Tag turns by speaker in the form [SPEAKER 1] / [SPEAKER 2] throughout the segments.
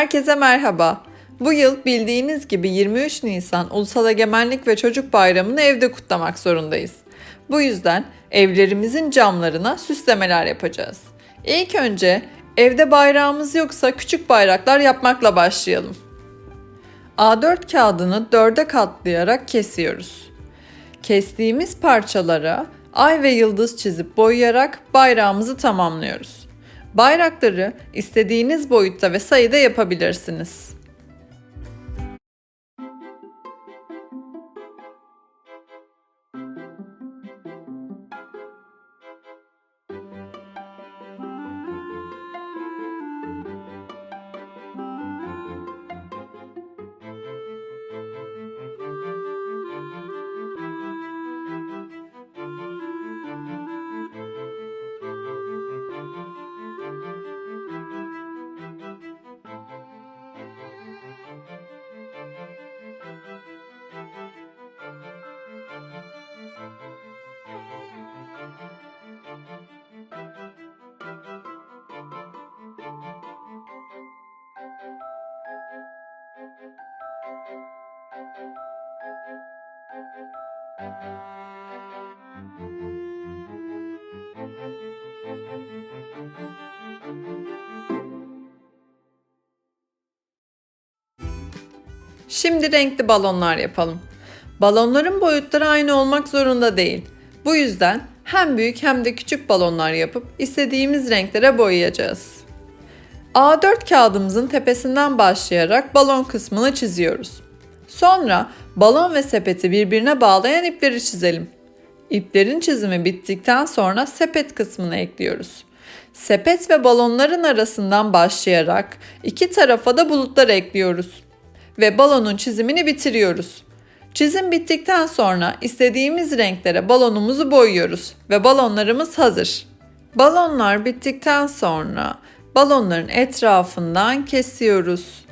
[SPEAKER 1] Herkese merhaba. Bu yıl bildiğiniz gibi 23 Nisan Ulusal Egemenlik ve Çocuk Bayramı'nı evde kutlamak zorundayız. Bu yüzden evlerimizin camlarına süslemeler yapacağız. İlk önce evde bayrağımız yoksa küçük bayraklar yapmakla başlayalım. A4 kağıdını dörde katlayarak kesiyoruz. Kestiğimiz parçalara ay ve yıldız çizip boyayarak bayrağımızı tamamlıyoruz. Bayrakları istediğiniz boyutta ve sayıda yapabilirsiniz. Şimdi renkli balonlar yapalım. Balonların boyutları aynı olmak zorunda değil. Bu yüzden hem büyük hem de küçük balonlar yapıp istediğimiz renklere boyayacağız. A4 kağıdımızın tepesinden başlayarak balon kısmını çiziyoruz. Sonra balon ve sepeti birbirine bağlayan ipleri çizelim. İplerin çizimi bittikten sonra sepet kısmını ekliyoruz. Sepet ve balonların arasından başlayarak iki tarafa da bulutlar ekliyoruz ve balonun çizimini bitiriyoruz. Çizim bittikten sonra istediğimiz renklere balonumuzu boyuyoruz ve balonlarımız hazır. Balonlar bittikten sonra balonların etrafından kesiyoruz.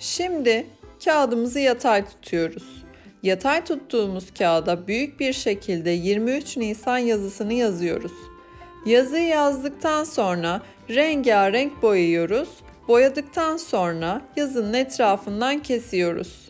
[SPEAKER 1] Şimdi kağıdımızı yatay tutuyoruz. Yatay tuttuğumuz kağıda büyük bir şekilde 23 Nisan yazısını yazıyoruz. Yazıyı yazdıktan sonra rengarenk boyuyoruz. Boyadıktan sonra yazının etrafından kesiyoruz.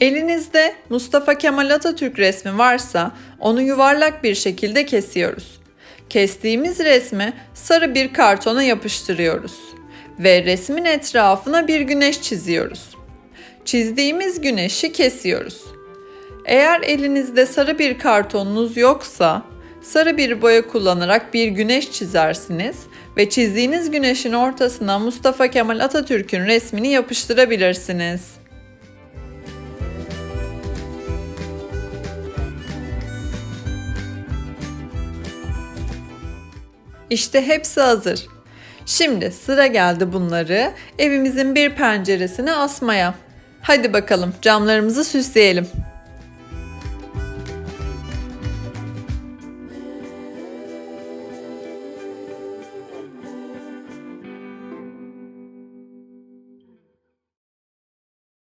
[SPEAKER 1] Elinizde Mustafa Kemal Atatürk resmi varsa onu yuvarlak bir şekilde kesiyoruz. Kestiğimiz resmi sarı bir kartona yapıştırıyoruz ve resmin etrafına bir güneş çiziyoruz. Çizdiğimiz güneşi kesiyoruz. Eğer elinizde sarı bir kartonunuz yoksa sarı bir boya kullanarak bir güneş çizersiniz ve çizdiğiniz güneşin ortasına Mustafa Kemal Atatürk'ün resmini yapıştırabilirsiniz. İşte hepsi hazır. Şimdi sıra geldi bunları evimizin bir penceresine asmaya. Hadi bakalım camlarımızı süsleyelim.